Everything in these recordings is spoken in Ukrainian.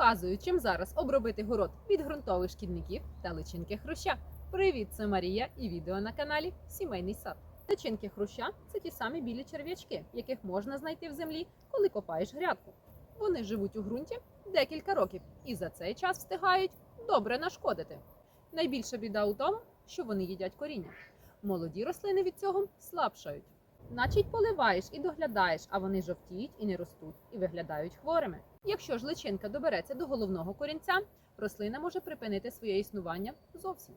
Показую, чим зараз обробити город від ґрунтових шкідників та личинки хруща. Привіт, це Марія і відео на каналі Сімейний сад. Личинки хруща це ті самі білі черв'ячки, яких можна знайти в землі, коли копаєш грядку. Вони живуть у ґрунті декілька років і за цей час встигають добре нашкодити. Найбільша біда у тому, що вони їдять коріння. Молоді рослини від цього слабшають. Начать поливаєш і доглядаєш, а вони жовтіють і не ростуть, і виглядають хворими. Якщо ж личинка добереться до головного корінця, рослина може припинити своє існування зовсім.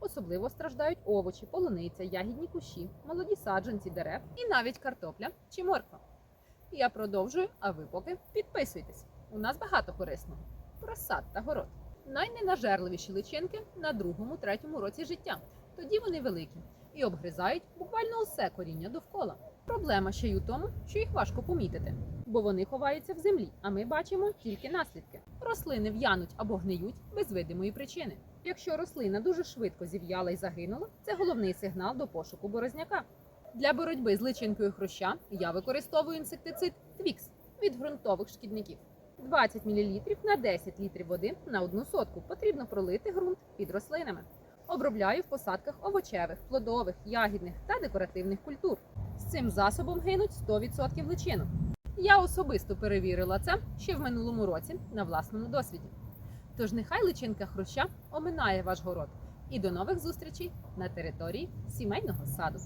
Особливо страждають овочі, полуниця, ягідні кущі, молоді саджанці дерев і навіть картопля чи морква. Я продовжую, а ви поки підписуйтесь. У нас багато корисного про сад та город. Найненажерливіші личинки на другому, третьому році життя. Тоді вони великі і обгризають буквально усе коріння довкола. Проблема ще й у тому, що їх важко помітити, бо вони ховаються в землі, а ми бачимо тільки наслідки. Рослини в'януть або гниють без видимої причини. Якщо рослина дуже швидко зів'яла і загинула, це головний сигнал до пошуку борозняка. Для боротьби з личинкою хруща я використовую інсектицид Твікс від ґрунтових шкідників. 20 мл на 10 літрів води на одну сотку потрібно пролити ґрунт під рослинами. Обробляю в посадках овочевих, плодових, ягідних та декоративних культур. З цим засобом гинуть 100% личинок. Я особисто перевірила це ще в минулому році на власному досвіді. Тож нехай личинка хруща оминає ваш город. І до нових зустрічей на території сімейного саду.